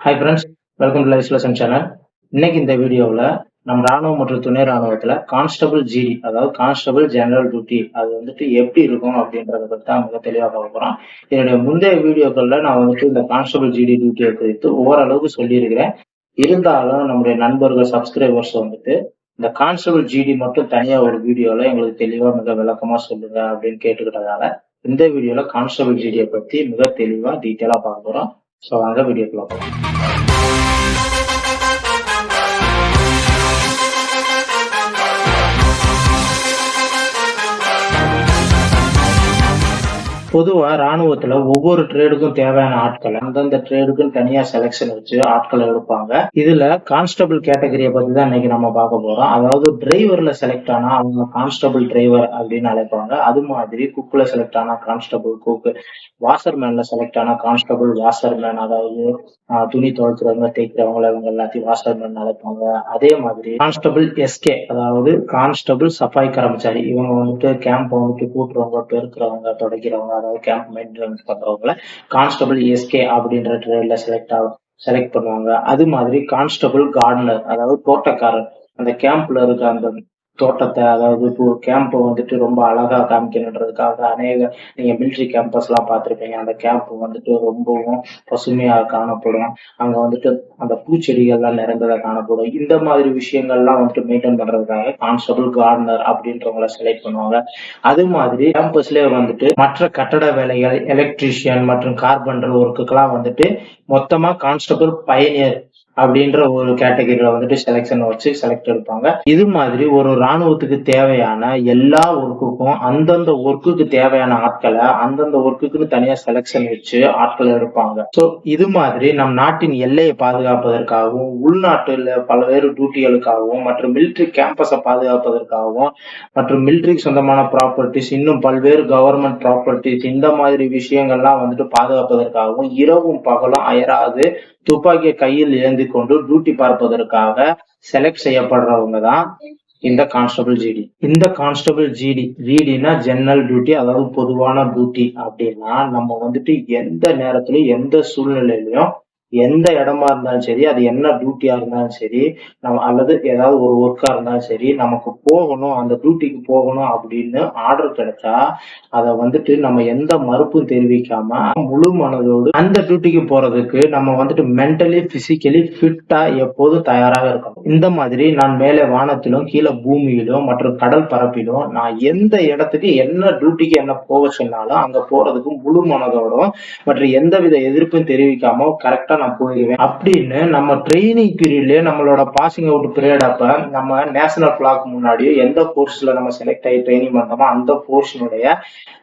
Hi friends welcome to life lesson channel இன்னைக்கு இந்த வீடியோவில் நம்ம ராணுவம் மற்றும் துணை ராணுவத்தில் கான்ஸ்டபிள் ஜிடி அதாவது கான்ஸ்டபிள் ஜெனரல் டியூட்டி அது வந்துட்டு எப்படி இருக்கும் அப்படின்றத பற்றி தான் மிக தெளிவாக பார்க்க போகிறோம் என்னுடைய முந்தைய வீடியோக்களில் நான் வந்துட்டு இந்த கான்ஸ்டபிள் ஜிடி டியூட்டியை குறித்து ஓரளவுக்கு சொல்லியிருக்கிறேன். இருந்தாலும் நம்முடைய நண்பர்கள் சப்ஸ்கிரைபர்ஸ் வந்துட்டு இந்த கான்ஸ்டபிள் ஜிடி மட்டும் தனியாக ஒரு வீடியோவில் எங்களுக்கு தெளிவாக மிக விளக்கமாக சொல்லுங்க அப்படின்னு கேட்டுக்கிட்டதால இந்த வீடியோவில் கான்ஸ்டபிள் ஜிடியை பற்றி மிக தெளிவாக டீட்டெயிலாக பார்க்க போகிறோம் Soalnya video vlog. பொதுவா ராணுவத்துல ஒவ்வொரு ட்ரேடுக்கும் தேவையான ஆட்களை அந்தந்த ட்ரேடுக்கும் தனியா செலெக்ஷன் வச்சு ஆட்களை எடுப்பாங்க. இதுல கான்ஸ்டபிள் கேட்டகரியை பத்தி தான் இன்னைக்கு நம்ம பார்க்க போறோம். அதாவது டிரைவர்ல செலக்ட் ஆனா அவங்க கான்ஸ்டபிள் டிரைவர் அப்படின்னு அழைப்பாங்க. அது மாதிரி குக்ல செலக்ட் ஆனா கான்ஸ்டபிள் குக் வாசர்மேன்ல செலக்ட் ஆனா கான்ஸ்டபிள் வாஷர்மேன் அதாவது துணி துவைக்கிறவங்க தேய்க்கிறவங்க இவங்க எல்லாத்தையும் வாஷர்மேன் அழைப்பாங்க. அதே மாதிரி கான்ஸ்டபிள் எஸ்கே அதாவது கான்ஸ்டபிள் சஃபாய் கர்மச்சாரி இவங்க வந்துட்டு கேம்ப் வந்துட்டு கூட்டுறவங்க பெருக்கிறவங்க துடைக்கிறவங்க அதாவது கேம்ப் மெயின்டெனன்ஸ் பண்றவங்கள கான்ஸ்டபிள் எஸ்கே அப்படின்ற ட்ரேட்ல செலக்ட் ஆகும் செலக்ட் பண்ணுவாங்க. அது மாதிரி கான்ஸ்டபிள் கார்டனர் அதாவது தோட்டக்காரர் அந்த கேம்ப்ல இருக்க அந்த தோட்டத்தை அதாவது இப்போ கேம்ப் வந்துட்டு ரொம்ப அழகா காமிக்கணுன்றதுக்காக அநேக நீங்க மிலிட்ரி கேம்பஸ் எல்லாம் அந்த கேம்ப் வந்துட்டு ரொம்பவும் பசுமையா காணப்படும். அங்க வந்துட்டு அந்த பூச்செடிகள்லாம் நிறைந்ததா காணப்படும். இந்த மாதிரி விஷயங்கள்லாம் வந்துட்டு மெயின்டைன் பண்றதுக்காக கான்ஸ்டபிள் கார்டனர் அப்படின்றவங்கள செலக்ட் பண்ணுவாங்க. அது மாதிரி கேம்பஸ்லயே வந்துட்டு மற்ற கட்டட வேலைகள் எலக்ட்ரீஷியன் மற்றும் கார்பன்டர் ஒர்க்குக்கெல்லாம் வந்துட்டு மொத்தமா கான்ஸ்டபிள் பயனியர் அப்படின்ற ஒரு கேட்டகரியில வந்துட்டு செலெக்ஷன் வச்சு செலக்ட் எடுப்பாங்க. இது மாதிரி ஒரு ராணுவத்துக்கு தேவையான எல்லா ஒர்க்குக்கும் அந்தந்த ஒர்க்குக்கு தேவையான ஆட்களை அந்தந்த ஒர்க்குக்குன்னு தனியா செலெக்ஷன் வச்சு ஆட்கள் எடுப்பாங்க. ஸோ இது மாதிரி நம் நாட்டின் எல்லையை பாதுகாப்பதற்காகவும் உள்நாட்டுல பல்வேறு டியூட்டிகளுக்காகவும் மற்றும் மிலிட்ரி கேம்பஸை பாதுகாப்பதற்காகவும் மற்றும் மிலிட்ரிக்கு சொந்தமான ப்ராப்பர்ட்டிஸ் இன்னும் பல்வேறு கவர்மெண்ட் ப்ராப்பர்ட்டிஸ் இந்த மாதிரி விஷயங்கள்லாம் வந்துட்டு பாதுகாப்பதற்காகவும் இரவும் பகலும் அயராது துப்பாக்கியை கையில் ஏந்தி கொண்டு டியூட்டி பார்ப்பதற்காக செலக்ட் செய்யப்படுறவங்க தான் இந்த கான்ஸ்டபிள் ஜிடி இந்த கான்ஸ்டபிள் ஜிடி ஜிடினா ஜெனரல் டியூட்டி அதாவது பொதுவான டியூட்டி அப்படின்னா நம்ம வந்துட்டு எந்த நேரத்திலயும் எந்த சூழ்நிலையிலையும் எந்த இடமா இருந்தாலும் சரி அது என்ன டியூட்டியா இருந்தாலும் சரி நம்ம அல்லது ஏதாவது ஒரு ஒர்க்கா இருந்தாலும் சரி நமக்கு போகணும் அந்த டியூட்டிக்கு போகணும் அப்படின்னு ஆர்டர் கிடைச்சா அதை வந்துட்டு நம்ம எந்த மறுப்பும் தெரிவிக்காம முழு மனதோடு அந்த டியூட்டிக்கு போறதுக்கு நம்ம வந்துட்டு மென்டலி பிசிக்கலி ஃபிட்டா எப்போதும் தயாராக இருக்கணும் இந்த மாதிரி நான் மேலே வானத்திலும் கீழே பூமியிலும் மற்றும் கடல் பரப்பிலும் நான் எந்த இடத்துக்கு என்ன டியூட்டிக்கு என்ன போக சொன்னாலும் அங்க போறதுக்கு முழு மனதோடும் மற்றும் எந்தவித எதிர்ப்பும் தெரிவிக்காம கரெக்டா நான் போயிடுவேன் அப்படின்னு நம்ம ட்ரைனிங் பீரியட்லயே நம்மளோட பாசிங் அவுட் பீரியட் அப்ப நம்ம நேஷனல் பிளாக் முன்னாடியோ எந்த கோர்ஸ்ல நம்ம செலக்ட் ஆகி ட்ரைனிங் பண்றோமோ அந்த கோர்ஸினுடைய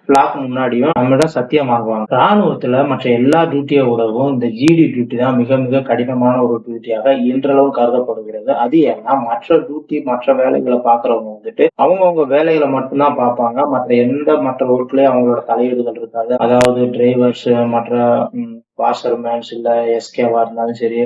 பிளாக் முன்னாடியும் நம்மிடம் சத்தியமாகுவாங்க ராணுவத்துல மற்ற எல்லா டியூட்டியை விடவும் இந்த ஜிடி டியூட்டி தான் மிக மிக கடினமான ஒரு டியூட்டியாக இன்றளவு கருதப்படுகிறது. அது ஏன்னா மற்ற டியூட்டி மற்ற வேலைகளை பாக்குறவங்க வந்துட்டு அவங்கவுங்க வேலைகளை மட்டும்தான் பார்ப்பாங்க மற்ற எந்த மற்ற ஒர்க்லயும் அவங்களோட தலையீடுகள் இருக்காது. அதாவது டிரைவர்ஸ் மற்ற வாஷர்மேன்ஸ் இல்ல எஸ்கேவா இருந்தாலும் சரி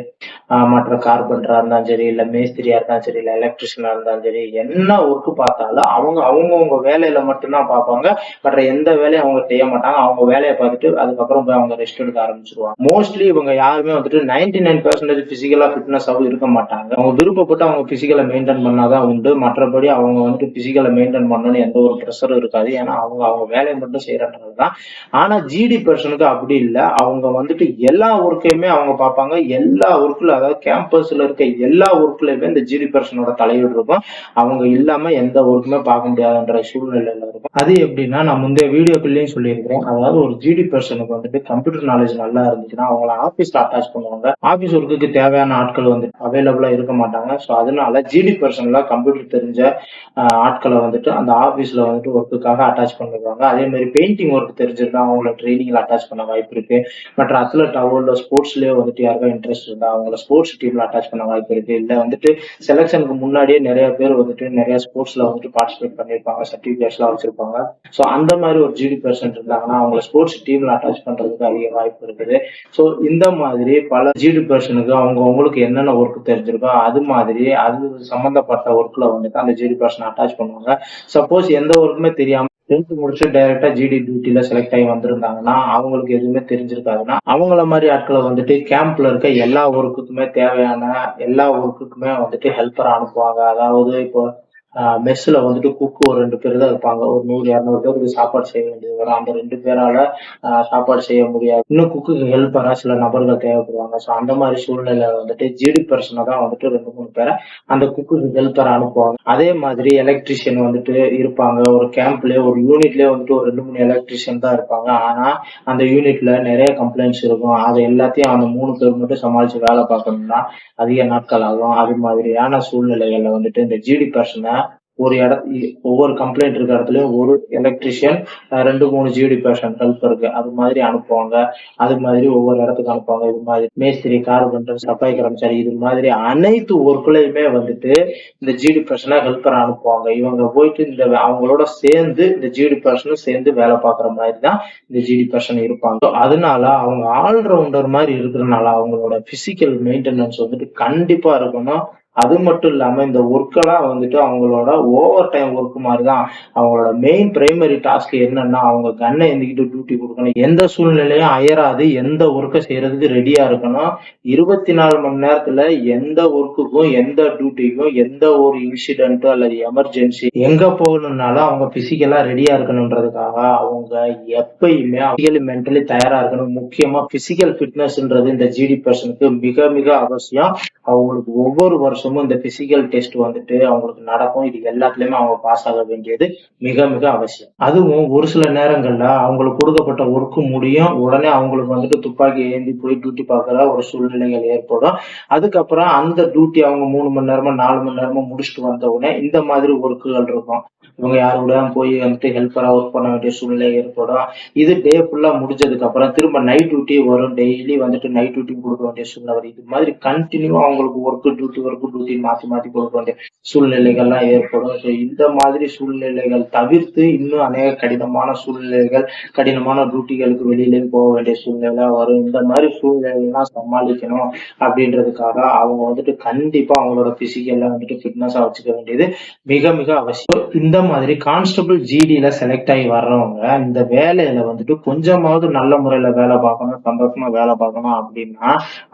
மற்ற கார்பெண்டரா இருந்தாலும் சரி இல்ல மேஸ்திரியா இருந்தாலும் சரி இல்ல எலக்ட்ரிஷியனா இருந்தாலும் சரி என்ன ஒர்க் பார்த்தாலும் அவங்க அவங்கவுங்க வேலையில மட்டும்தான் பார்ப்பாங்க மற்ற எந்த வேலையும் அவங்க செய்ய மாட்டாங்க. அவங்க வேலையை பார்த்துட்டு அதுக்கப்புறம் போய் அவங்க ரெஸ்ட் எடுக்க ஆரம்பிச்சிருவாங்க. மோஸ்ட்லி இவங்க யாருமே வந்துட்டு நைன்டி நைன் பெர்சன்டேஜ் பிசிக்கலா ஃபிட்னஸாவும் இருக்க மாட்டாங்க. அவங்க விருப்பப்பட்டு அவங்க பிசிக்கலை மெயின்டைன் பண்ணாதான் உண்டு. மற்றபடி அவங்க வந்துட்டு பிசிக்கலை மெயின்டைன் பண்ணணும்னு எந்த ஒரு ப்ரெஷரும் இருக்காது. ஏன்னா அவங்க அவங்க வேலையை மட்டும் செய்யறதுனால தான் ஆனா ஜிடி பர்சனுக்கு அப்படி இல்லை. அவங்க வந்துட்டு எல்லா ஒர்க்கையுமே அவங்க பார்ப்பாங்க. எல்லா ஒர்க்கில் அதாவது கேம்பஸ்ல இருக்க எல்லா ஒர்க்லயுமே இந்த ஜிடி பர்சனோட தலையீடு இருக்கும். அவங்க இல்லாம எந்த ஒர்க்குமே பார்க்க முடியாதுன்ற சூழ்நிலையில இருக்கும். அது எப்படின்னா நான் முந்தைய வீடியோக்குள்ளேயும் சொல்லியிருக்கிறேன். அதாவது ஒரு ஜிடி பர்சனுக்கு வந்துட்டு கம்ப்யூட்டர் நாலேஜ் நல்லா இருந்துச்சுன்னா அவங்கள ஆபீஸ்ல அட்டாச் பண்ணுவாங்க. ஆபீஸ் ஒர்க்குக்கு தேவையான ஆட்கள் வந்து அவைலபிளா இருக்க மாட்டாங்க. ஸோ அதனால ஜிடி பர்சன்ல கம்ப்யூட்டர் தெரிஞ்ச ஆட்களை வந்துட்டு அந்த ஆபீஸ்ல வந்துட்டு ஒர்க்குக்காக அட்டாச் பண்ணிடுவாங்க. அதே மாதிரி பெயிண்டிங் ஒர்க் தெரிஞ்சிருந்தா அவங்கள ட்ரைனிங்ல அட்டாச் பண்ண வாய்ப்பு இருக்கு. மற்ற அத்லட்டாவோ இல்ல ஸ்போர்ட்ஸ்லயே வந்துட்டு யாருக்கா இன்ட்ரெஸ்ட் இருந்தா அவங்கள ஸ்போர்ட்ஸ் டீம்ல அட்டாச் பண்ண வாய்ப்பு இருக்கு. இல்ல வந்துட்டு செலெக்ஷனுக்கு முன்னாடியே நிறைய பேர் வந்துட்டு நிறைய ஸ்போர்ட்ஸ்ல வந்துட்டு பார்ட்டிசிபேட் பண்ணிருப்பாங்க சர்டிபிகேட்ஸ் எல்லாம் வச்சிருப்பாங்க. ஸோ அந்த மாதிரி ஒரு ஜிடி பர்சன்ட் இருந்தாங்கன்னா அவங்கள ஸ்போர்ட்ஸ் டீம்ல அட்டாச் பண்றதுக்கு அதிக வாய்ப்பு இருக்குது. ஸோ இந்த மாதிரி பல ஜிடி பர்சனுக்கு அவங்க அவங்களுக்கு என்னென்ன ஒர்க் தெரிஞ்சிருக்கோ அது மாதிரி அது சம்பந்தப்பட்ட ஒர்க்ல வந்துட்டு அந்த ஜிடி பர்சன் அட்டாச் பண்ணுவாங்க. சப்போஸ் எந்த ஒர்க்குமே தெரியாம டென்த் முடிச்சு டைரக்டா ஜிடி டியூட்டில செலக்ட் ஆகி வந்திருந்தாங்கன்னா அவங்களுக்கு எதுவுமே தெரிஞ்சிருக்காதுன்னா அவங்கள மாதிரி ஆட்களை வந்துட்டு கேம்ப்ல இருக்க எல்லா ஒர்க்குக்குமே தேவையான எல்லா ஒர்க்குக்குமே வந்துட்டு ஹெல்ப்பர் அனுப்புவாங்க. அதாவது இப்போ மெஸ்ஸில் வந்துட்டு குக்கு ஒரு ரெண்டு பேர் தான் இருப்பாங்க. ஒரு நூறு இரநூறு பேருக்கு சாப்பாடு செய்ய வேண்டியது வரும். அந்த ரெண்டு பேரால சாப்பாடு செய்ய முடியாது. இன்னும் குக்குக்கு ஹெல்ப்பராக சில நபர்கள் தேவைப்படுவாங்க. ஸோ அந்த மாதிரி சூழ்நிலை வந்துட்டு ஜிடி பர்சனை தான் வந்துட்டு ரெண்டு மூணு பேரை அந்த குக்குக்கு ஹெல்ப்பரை அனுப்புவாங்க. அதே மாதிரி எலக்ட்ரிஷியன் வந்துட்டு இருப்பாங்க. ஒரு கேம்ப்லயே ஒரு யூனிட்லயே வந்துட்டு ஒரு ரெண்டு மூணு எலக்ட்ரிஷியன் தான் இருப்பாங்க. ஆனா அந்த யூனிட்ல நிறைய கம்ப்ளைண்ட்ஸ் இருக்கும். அதை எல்லாத்தையும் அந்த மூணு பேர் மட்டும் சமாளிச்சு வேலை பார்க்கணும்னா அதிக நாட்கள் ஆகும். அது மாதிரியான சூழ்நிலைகள்ல வந்துட்டு இந்த ஜிடி பர்சனை ஒரு இட ஒவ்வொரு கம்ப்ளைண்ட் இருக்கிற இடத்துலயும் ஒரு எலக்ட்ரிஷியன் ரெண்டு மூணு ஜிடி பேஷன் ஹெல்ப் இருக்கு. அது மாதிரி அனுப்புவாங்க. அது மாதிரி ஒவ்வொரு இடத்துக்கு அனுப்புவாங்க. இது மாதிரி மேஸ்திரி கார்பெண்டர் சப்பாய் கர்மச்சாரி இது மாதிரி அனைத்து ஒர்க்குலையுமே வந்துட்டு இந்த ஜிடி பர்சனை ஹெல்ப்பர் அனுப்புவாங்க. இவங்க போயிட்டு இந்த அவங்களோட சேர்ந்து இந்த ஜிடி பர்சனும் சேர்ந்து வேலை பார்க்குற மாதிரி தான் இந்த ஜிடி பர்சன் இருப்பாங்க. அதனால அவங்க ஆல்ரவுண்டர் மாதிரி இருக்கிறதுனால அவங்களோட பிசிக்கல் மெயின்டெனன்ஸ் வந்துட்டு கண்டிப்பா இருக்கணும். அது மட்டும் இல்லாம இந்த ஒர்க்கெல்லாம் வந்துட்டு அவங்களோட ஓவர் டைம் ஒர்க் மாதிரி தான் அவங்களோட மெயின் பிரைமரி டாஸ்க் என்னன்னா அவங்க கண்ணை எந்திக்கிட்டு டியூட்டி கொடுக்கணும். எந்த சூழ்நிலையும் அயராது. எந்த ஒர்க்கை செய்யறதுக்கு ரெடியா இருக்கணும். இருபத்தி நாலு மணி நேரத்துல எந்த ஒர்க்குக்கும் எந்த டியூட்டிக்கும் எந்த ஒரு இன்சிடென்ட்டோ அல்லது எமர்ஜென்சி எங்க போகணும்னாலும் அவங்க பிசிக்கலா ரெடியா இருக்கணுன்றதுக்காக அவங்க எப்பயுமே பிசிக்கலி மென்டலி தயாரா இருக்கணும். முக்கியமா பிசிக்கல் ஃபிட்னஸ்ன்றது இந்த ஜிடி பர்சனுக்கு மிக மிக அவசியம். அவங்களுக்கு ஒவ்வொரு வருஷம் வருஷமும் இந்த பிசிக்கல் டெஸ்ட் வந்துட்டு அவங்களுக்கு நடக்கும். இது எல்லாத்துலயுமே அவங்க பாஸ் ஆக வேண்டியது மிக மிக அவசியம். அதுவும் ஒரு சில நேரங்கள்ல அவங்களுக்கு கொடுக்கப்பட்ட ஒர்க்கு முடியும். உடனே அவங்களுக்கு வந்துட்டு துப்பாக்கி ஏந்தி போய் டியூட்டி பார்க்குற ஒரு சூழ்நிலைகள் ஏற்படும். அதுக்கப்புறம் அந்த டியூட்டி அவங்க மூணு மணி நேரமா நாலு மணி நேரமா முடிச்சுட்டு வந்த உடனே இந்த மாதிரி ஒர்க்குகள் இருக்கும். இவங்க யாரு கூட போய் வந்துட்டு ஹெல்ப்பரா ஒர்க் பண்ண வேண்டிய சூழ்நிலை ஏற்படும். இது டே ஃபுல்லா முடிஞ்சதுக்கு அப்புறம் திரும்ப நைட் டியூட்டி வரும். டெய்லி வந்துட்டு நைட் டியூட்டி கொடுக்க வேண்டிய சூழ்நிலை வரும். இது மாதிரி கண்டினியூ அவங்களுக்கு ஒர்க் டியூட்டி ஒர்க் டியூட்டி மாத்தி மாத்தி கொடுக்க வேண்டிய சூழ்நிலைகள்லாம் ஏற்படும். ஸோ இந்த மாதிரி சூழ்நிலைகள் தவிர்த்து இன்னும் அநேக கடினமான சூழ்நிலைகள் கடினமான டியூட்டிகளுக்கு வெளியிலேயும் போக வேண்டிய சூழ்நிலை வரும். இந்த மாதிரி சூழ்நிலைகள்லாம் சமாளிக்கணும் அப்படின்றதுக்காக அவங்க வந்துட்டு கண்டிப்பா அவங்களோட பிசிக்கல்ல வந்துட்டு ஃபிட்னஸா வச்சுக்க வேண்டியது மிக மிக அவசியம். இந்த மாதிரி கான்ஸ்டபிள் ஜிடில செலக்ட் ஆகி வர்றவங்க இந்த வேலையில வந்துட்டு கொஞ்சமாவது நல்ல முறையில வேலை பார்க்கணும் சந்தோஷமா வேலை பார்க்கணும் அப்படின்னா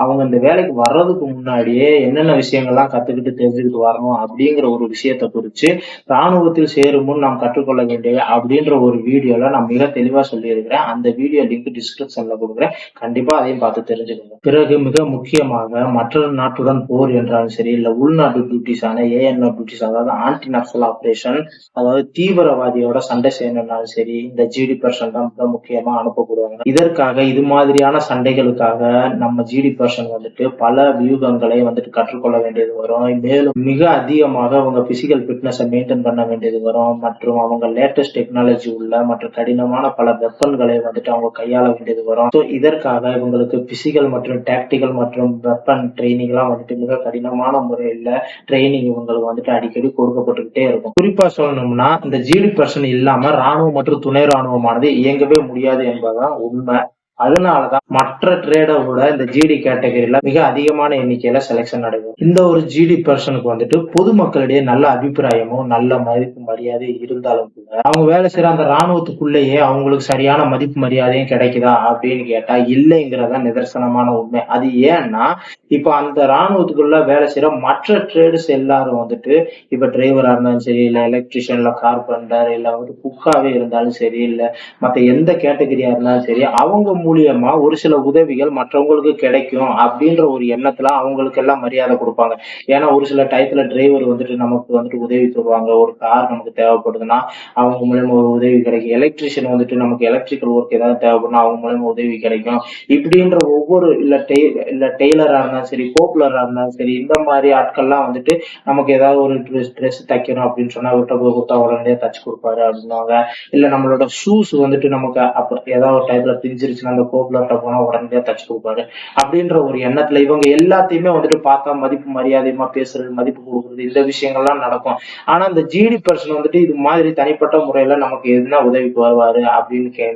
அவங்க இந்த வேலைக்கு வர்றதுக்கு முன்னாடியே என்னென்ன விஷயங்கள்லாம் கத்துக்கிட்டு தெரிஞ்சுக்கிட்டு வரணும் அப்படிங்கிற ஒரு விஷயத்தை குறிச்சு ராணுவத்தில் சேரும் முன் நாம் கற்றுக்கொள்ள வேண்டிய அப்படின்ற ஒரு வீடியோல நான் மிக தெளிவா சொல்லியிருக்கிறேன். அந்த வீடியோ லிங்க் டிஸ்கிரிப்ஷன்ல கொடுக்குறேன். கண்டிப்பா அதையும் பார்த்து தெரிஞ்சுக்கோங்க. பிறகு மிக முக்கியமாக மற்றொரு நாட்டுடன் போர் என்றாலும் சரி இல்ல உள்நாட்டு டியூட்டிஸான ஏஎன்ஓ டியூட்டிஸ் அதாவது ஆன்டி நக்சல் ஆபரேஷன் அதாவது தீவிரவாதியோட சண்டை செய்யணும்னாலும் சரி இந்த ஜிடி பர்சன் தான் மிக முக்கியமா அனுப்பப்படுவாங்க. இதற்காக இது மாதிரியான சண்டைகளுக்காக நம்ம ஜிடி பர்சன் வந்துட்டு பல வியூகங்களை வந்துட்டு கற்றுக்கொள்ள வேண்டியது வரும். மேலும் மிக அதிகமாக அவங்க பிசிக்கல் ஃபிட்னஸை மெயின்டைன் பண்ண வேண்டியது வரும். மற்றும் அவங்க லேட்டஸ்ட் டெக்னாலஜி உள்ள மற்றும் கடினமான பல வெப்பன்களை வந்துட்டு அவங்க கையாள வேண்டியது வரும். ஸோ இதற்காக இவங்களுக்கு பிசிக்கல் மற்றும் டாக்டிக்கல் மற்றும் வெப்பன் ட்ரைனிங் எல்லாம் வந்துட்டு மிக கடினமான முறையில் ட்ரைனிங் இவங்களுக்கு வந்துட்டு அடிக்கடி கொடுக்கப்பட்டுக்கிட்டே இருக்கும். குறிப்பா சொல்லணும்னா இந்த ஜிடி பர்சன் இல்லாம ராணுவம் மற்றும் துணை ராணுவமானது இயங்கவே முடியாது என்பதுதான் உண்மை. அதனாலதான் மற்ற ட்ரேடை விட இந்த ஜிடி கேட்டகரியில மிக அதிகமான எண்ணிக்கையில செலெக்ஷன் அடைவோம் இந்த ஒரு ஜிடி பர்சனுக்கு வந்துட்டு பொதுமக்களிடையே நல்ல அபிப்பிராயமும் நல்ல மதிப்பு மரியாதை இருந்தாலும் கூட அவங்க வேலை செய்யற அந்த ராணுவத்துக்குள்ளேயே அவங்களுக்கு சரியான மதிப்பு மரியாதையும் கிடைக்குதா அப்படின்னு கேட்டா இல்லைங்கிறதா நிதர்சனமான உண்மை. அது ஏன்னா இப்ப அந்த ராணுவத்துக்குள்ள வேலை செய்யற மற்ற ட்ரேட்ஸ் எல்லாரும் வந்துட்டு இப்ப டிரைவரா இருந்தாலும் சரி இல்ல எலக்ட்ரிஷியன் இல்ல கார்பெண்டர் இல்ல வந்து குக்காவே இருந்தாலும் சரி இல்ல மத்த எந்த கேட்டகரியா இருந்தாலும் சரி அவங்க மூலியமா ஒரு சில உதவிகள் மற்றவங்களுக்கு கிடைக்கும் அப்படின்ற ஒரு எண்ணத்துல அவங்களுக்கு எல்லாம் மரியாதை கொடுப்பாங்க. ஏன்னா ஒரு சில டயத்துல டிரைவர் வந்துட்டு நமக்கு வந்துட்டு உதவி தருவாங்க. ஒரு கார் நமக்கு தேவைப்படுதுன்னா அவங்க மூலியமா உதவி கிடைக்கும். எலக்ட்ரிஷியன் வந்துட்டு நமக்கு எலக்ட்ரிக்கல் ஒர்க் ஏதாவது தேவைப்படுனா அவங்க மூலியமா உதவி கிடைக்கும். இப்படின்ற ஒவ்வொரு இல்ல டெய் இல்ல டெய்லரா இருந்தாலும் சரி போப்புலரா இருந்தாலும் சரி இந்த மாதிரி ஆட்கள்லாம் வந்துட்டு நமக்கு ஏதாவது ஒரு ட்ரெஸ் ட்ரெஸ் தைக்கணும் அப்படின்னு சொன்னா விட்ட போய் கொடுத்தா உடனே தச்சு கொடுப்பாரு அப்படின்னாங்க இல்ல நம்மளோட ஷூஸ் வந்துட்டு நமக்கு அப்ப ஏதாவது ஒரு டைப்ல பிரிஞ்சிருச்சுன்னா அந்த கோகுலர்ட்ட போனா உடனடியா தச்சு கொடுப்பாரு. அப்படின்ற ஒரு எண்ணத்துல இவங்க எல்லாத்தையுமே வந்துட்டு பார்த்தா மதிப்பு மரியாதையுமா பேசுறது மதிப்பு கொடுக்குறது இந்த விஷயங்கள்லாம் நடக்கும். ஆனா இந்த ஜிடி பர்சன் வந்துட்டு இது மாதிரி தனிப்பட்ட முறையில நமக்கு என்ன உதவிக்கு வருவாரு அப்படின்னு கே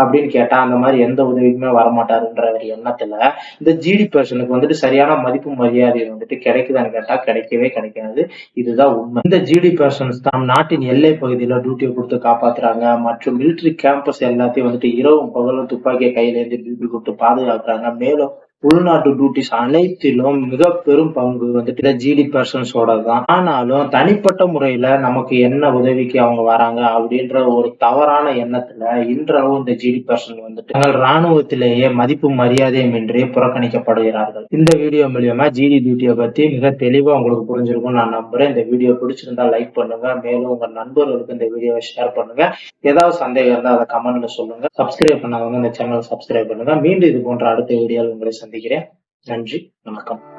அப்படின்னு கேட்டா அந்த மாதிரி எந்த உதவிக்குமே வரமாட்டாருன்ற ஒரு எண்ணத்துல இந்த ஜிடி பர்சனுக்கு வந்துட்டு சரியான மதிப்பு மரியாதை வந்துட்டு கிடைக்குதான்னு கேட்டா கிடைக்கவே கிடைக்காது. இதுதான் உண்மை. இந்த ஜிடி பர்சன்ஸ் தான் நாட்டின் எல்லை பகுதியில டியூட்டியை கொடுத்து காப்பாத்துறாங்க. மற்றும் மிலிட்டரி கேம்பஸ் எல்லாத்தையும் வந்துட்டு இரவும் பகலும் துப்பாக்கியை கையில இருந்து டியூட்டி கொடுத்து பாதுகாக்கிறாங்க. மேலும் உள்நாட்டு டியூட்டிஸ் அனைத்திலும் மிக பெரும் பங்கு வந்துட்டு ஜிடி பர்சன்ஸோட தான் ஆனாலும் தனிப்பட்ட முறையில நமக்கு என்ன உதவிக்கு அவங்க வராங்க அப்படின்ற ஒரு தவறான எண்ணத்துல இன்றளவும் இந்த ஜிடி பர்சன் வந்துட்டு தங்கள் ராணுவத்திலேயே மதிப்பு மரியாதையும் இன்றி புறக்கணிக்கப்படுகிறார்கள். இந்த வீடியோ மூலியமா ஜிடி டியூட்டியை பத்தி மிக தெளிவா உங்களுக்கு புரிஞ்சிருக்கும் நான் நம்புறேன். இந்த வீடியோ பிடிச்சிருந்தா லைக் பண்ணுங்க. மேலும் உங்க நண்பர்களுக்கு இந்த வீடியோவை ஷேர் பண்ணுங்க. ஏதாவது சந்தேகம் இருந்தால் அதை கமெண்ட்ல சொல்லுங்க. சப்ஸ்கிரைப் பண்ணாதவங்க இந்த சேனல் சப்ஸ்கிரைப் பண்ணுங்க. மீண்டும் இது போன்ற அடுத்த வீடியோவில் உங்களை begrep. Benji, vanakkam.